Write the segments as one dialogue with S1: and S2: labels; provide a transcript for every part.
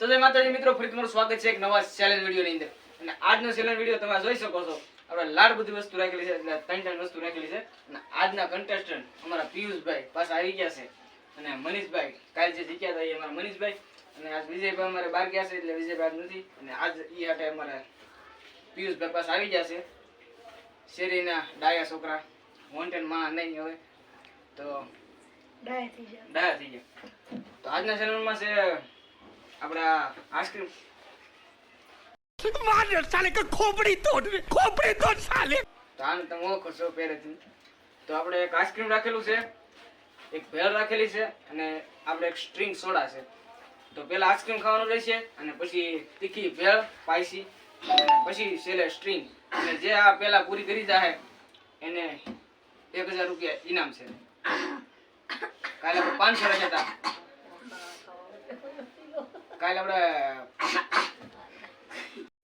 S1: તો જય માતાજી મિત્રો ફરી તમારું સ્વાગત છે એક નવા ચેલેન્જ વિડીયોની અંદર. અને આજનો ચેલેન્જ વીડિયો તમે જોઈ શકો છો. આપણે લાડ બધી વસ્તુ રાખેલી છે એટલે ત્રણ ત્રણ વસ્તુ રાખેલી છે. અને આજના કન્ટેસ્ટન્ટ અમારા પિયુષભાઈ પાસે આવી ગયા છે. અને મનીષભાઈ કાલે જે જીત્યા હતા એ અમારા મનીષભાઈ. અને આજ વિજયભાઈ અમારે બહાર ગયા છે એટલે વિજયભાઈ આજ નથી. અને આજ એ આટે અમારા પિયુષભાઈ પાસે આવી ગયા છે. શેરીના ડાયા છોકરા વોન્ટેડમાં નહીં હવે તો
S2: ડાયા થઈ ગયા.
S1: ડાયા થઈ ગયા. તો આજના ચેનલમાં છે આપણા આઈસ્ક્રીમ.
S3: માર સાલે કે ખોપડી તોડ ખોપડી તોડ
S1: સાલે. તાન તમો ખસો પહેરેથી તો? આપણે એક આઈસ્ક્રીમ રાખેલું છે એક ભેળ રાખેલી છે અને આપણે એક સ્ટ્રિંગ સોડા છે. તો પહેલા આઈસ્ક્રીમ ખાવાનું રહેશે અને પછી તીખી ભેળ સ્પાઈસી પછી છેલ્લે સ્ટ્રિંગ અને જે આ પેલા પૂરી કરી જાય એને એક હજાર રૂપિયા ઇનામ છે. કાલે પાંચસો રાખ્યા હતા. કાલે આપણે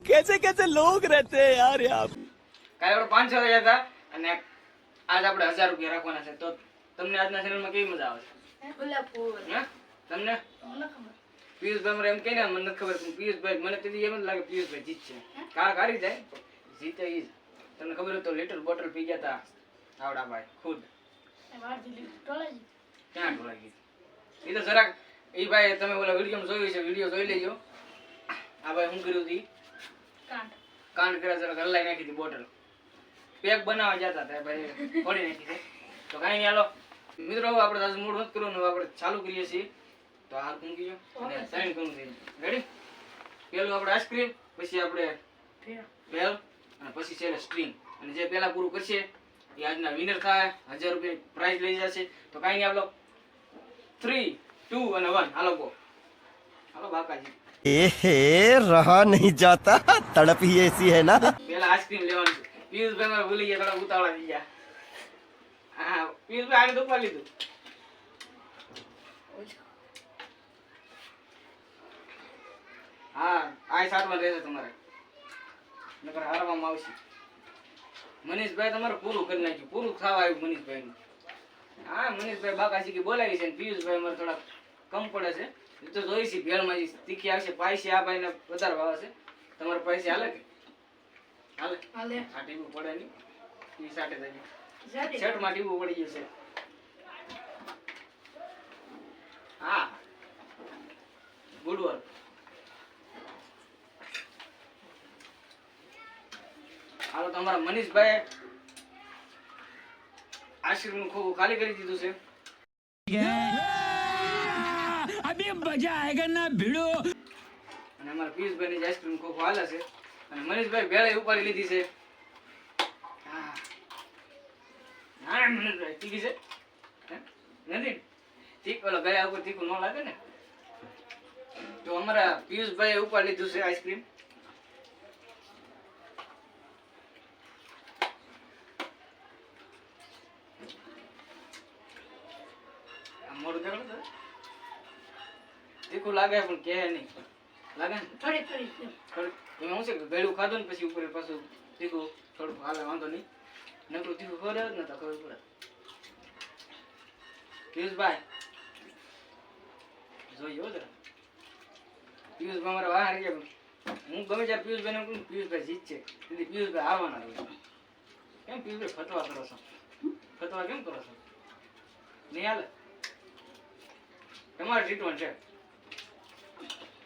S3: કેસે કેસે લોગ રહેતે યાર યાર
S1: કાલે આપણે પાંચસો રહ્યા હતા અને આજ આપણે હજાર રૂપિયા રાખવાના છે. તો તમને આજના ચેનલમાં કેવી મજા
S2: આવશે
S1: ભાઈ મારે એમ કહીને મને નથી ખબર પિયુષભાઈ મને તેથી એમ જ લાગે પિયુષભાઈ જીતશે કાર કારી જાય? જીતે ઈ તમને ખબર તો લીટર બોટલ પી ગયા તા આવડા ભાઈ ખુદ ક્યાં ઢોળાઈ ગઈ એ તો જરાક એ ભાઈ તમે ઓલા વીડિયો જોયું છે વીડિયો જોઈ લેજો. આ ભાઈ શું કર્યું હતી કાંડ. કર્યા જરાક હલાઈ નાખી હતી બોટલ પેક બનાવવા જતા હતા ભાઈ ફોડી નાખી દે તો કાંઈ નહીં હાલો. મિત્રો હવે આપણે આજે મૂળ નથી કરવાનું આપણે ચાલુ કરીએ છીએ. તો આ મૂકી ગયો અને સાઈન થઈ રેડી પેલું આપણે આઈસ્ક્રીમ પછી આપણે બેલ અને પછી છેલ્લે સ્ટ્રીંગ અને જે પહેલા પૂરું કરશે એ આજના વિનર થાય હજાર રૂપિયા પ્રાઇઝ લઈ જશે. તો કાંઈ નહીં હાલો. થ્રી ટુ અને વન હાલો ગો હાલો બાકાજી
S4: एहे रहा नहीं जाता तड़प ही ऐसी है ना
S1: પેલા આઈસ્ક્રીમ લેવાનું છે પિયુષભાઈ મારે ભૂલી ગયા થોડા ઉતાવળા થઈ ગયા હા પિયુષભાઈ આગળ દુખવા લીધું હા આ સાતમાં રહેશે તમારે નકર હારવામાં આવશે મનીષભાઈ તમારે પૂરું કરી નાખ્યું પૂરું ખાવા આવ્યું મનીષભાઈનું હા મનીષભાઈ બાકાજી કે બોલાવી છે પિયુષભાઈ અમારે થોડા કમ પડે છે. એ તો જોઈ છે ભેળમાં જે તીખી આવશે પાયસી આ ભાઈને વધારે ભાવે છે. તમારે પૈસે હાલે કે? હાલે?
S2: હાલે.
S1: આ ટીવું પડે નહીં. એ સાટે થઈ છઠમાં ટીવું પડી જશે હા. ગુડ વર્ક હાલો તમારા મનીષભાઈ આશ્રમનું ખોખો ખાલી કરી દીધું છે.
S3: અબે મજા આયગા ના ભીડો?
S1: અને અમારા પિયુષભાઈ ની આઈસ્ક્રીમ ખોખું હાલે છે. અને મનીષભાઈ ભેળે ઉપાડી લીધી છે. હા. મનીષભાઈ ઠીક છે. નથી ઠીક ઓલો ગયા ઉપર તીખું ન લાગે ને? તો અમારા પિયુષભાઈ ઉપાડી લીધું છે આઈસ્ક્રીમ. તીખું લાગે પણ કે નહીં. લાગે ને?
S2: થોડી થોડી છે.
S1: હું છે કે ગળ્યું ખાધું ને પછી ઉપર પાછું તીખું થોડુંક હાલે વાંધો નહીં. નકરું તીખું ખબર જ નતા ખબર પડે. પિયુષભાઈ. જોઈએ હો જરા. પિયુષભાઈ મારા વાહ હારી ગયા હું ગમે ત્યારે કહું ને, પિયુષભાઈ જીતશે તેથી પિયુષભાઈ આવવાના હોય કેમ પિયુષભાઈ ફતવા કરો છો? ફતવા કેમ કરો છો? નહીં હાલે? તમારે ટ્રીટમેન્ટ છે.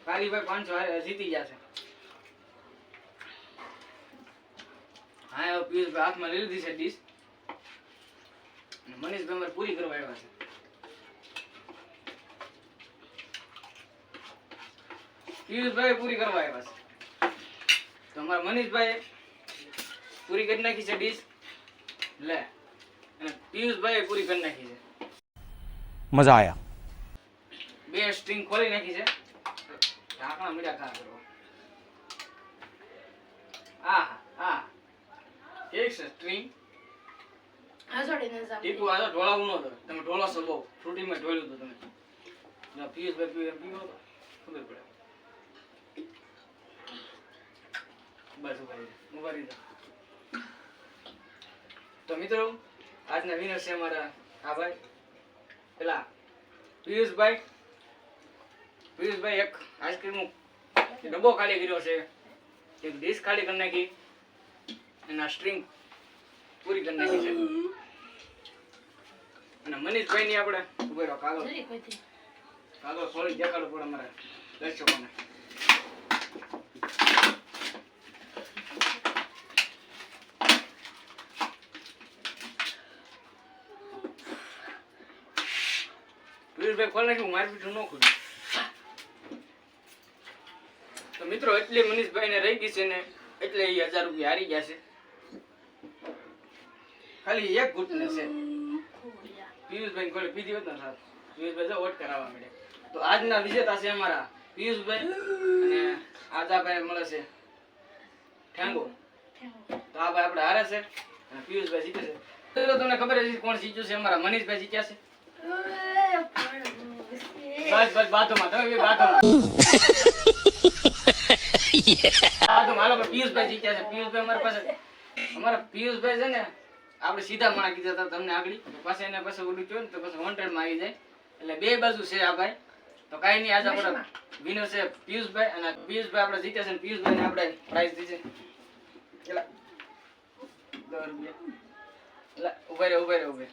S1: કાલીભાઈ પાંચસો જીતી જશે હા એવો પિયુષભાઈ હાથમાં લઈ લીધી છે ડીશ મનીષભાઈ અમારે પૂરી કરવા આવ્યા છે. પિયુષભાઈ પૂરી કરવા આવ્યા છે. તો અમારા મનીષભાઈ પૂરી કરી નાખી છે ડીશ લે અને પિયુષભાઈ પૂરી કરી નાખી છે.
S3: મજા આયા.
S1: બે સ્ટ્રીંગ ખોલી નાખી છે. ઢાંકણા મળ્યા ખા કરો. આ આ એક છે સ્ટ્રિંગ
S2: ને
S1: આ ઢોળાવું નહોતું તમે ઢોળો છો બહુ. ફ્રૂટીમાં ઢોળ્યું હતું તમે. ના પિયુષભાઈ પીવે પીવો ખબર પડે. બસ ઊભા રહી. જાઓ, ઊભા રહી જાઓ. તો મિત્રો આજના વિનર છે અમારા આ ભાઈ. પેલા પિયુષભાઈ. પિયુષભાઈ એક આઈસ્ક્રીમ ડબ્બો ખાલી કર્યો છે. એક ડીશ ખાલી કરી નાખી. અને આ સ્ટ્રિંગ પૂરી કરી નાખી છે. અને મનીષભાઈ ની આપણે ઊભો રહો
S2: કાલો
S1: કાલો ખોલી દેખાડો પડે અમારા દર્શકોને. પિયુષભાઈ ખોલ નાખ્યું મારી પીઠું ન ખુલ્યું તો મિત્રો એટલે મનીષભાઈ ને રહી ગઈ છે ને એટલે એ હજાર રૂપિયા હારી ગયા છે. ખાલી એક ઘૂંટને છે. પિયુષભાઈ કોલે પીધી હોત ને સાહેબ પિયુષભાઈ વોટ કરાવવા મળે તો આજના વિજેતા છે અમારા પિયુષભાઈ અને આદાભાઈ મળે છે. ઠેંગો. તો આ ભાઈ આપણે હારે છે અને પિયુષભાઈ જીતે છે. તો તમને ખબર છે કોણ જીત્યું છે? અમારા મનીષભાઈ જીત્યા છે. બસ બસ બાથોમાં તમે બી બાથોમાં બાથોમાં હાલો પણ પિયુષભાઈ જીત્યા છે પિયુષભાઈ અમારા પાસે અમારા પિયુષભાઈ છે ને આપણે સીધા માણા કીધા હતા તમને આગળ પછી એને પછી ઓલું થયું ને તો પછી વોન્ટેડ માં આવી જાય એટલે બે બાજુ છે આ ભાઈ તો કાંઈ નહીં આજે આપણે વિનર છે પિયુષભાઈ અને પિયુષભાઈ આપણે જીત્યા છે અને પિયુષભાઈ ને આપણે પ્રાઇઝ દીધી છે એલા દસ રૂપિયા એલા ઉભા રે ઉભા રે ઉભા રે.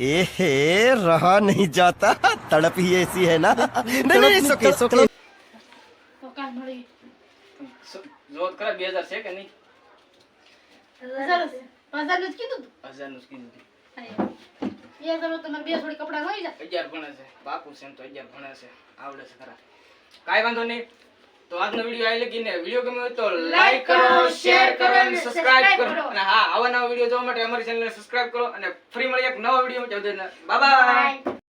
S4: ए रहा नहीं जाता तड़प ही ऐसी है ना नहीं नहीं it's okay, it's okay.
S2: તો
S1: છે કે નહીં
S2: હજારનું જ કીધું તું.
S1: હજાર કીધું હતું.
S2: હા, એમ. બે હજારમાં તમારે બે જોડી કપડાં મળી જાય.
S1: અગિયાર ભણે છે બાપુ છે એમ તો અગિયાર ભણે છે આવડે છે ખરા કાંઈ વાંધો નહીં તો આજનો વીડિયો આવી લગીને વીડિયો ગમ્યો તો લાઈક કરો શેર કરો અને સબસ્ક્રાઇબ કરો અને હા આવા નવા વીડિયો જોવા માટે અમારી ચેનલને સબસ્ક્રાઇબ કરો અને ફરી મળી એક નવા વીડિયો બાય.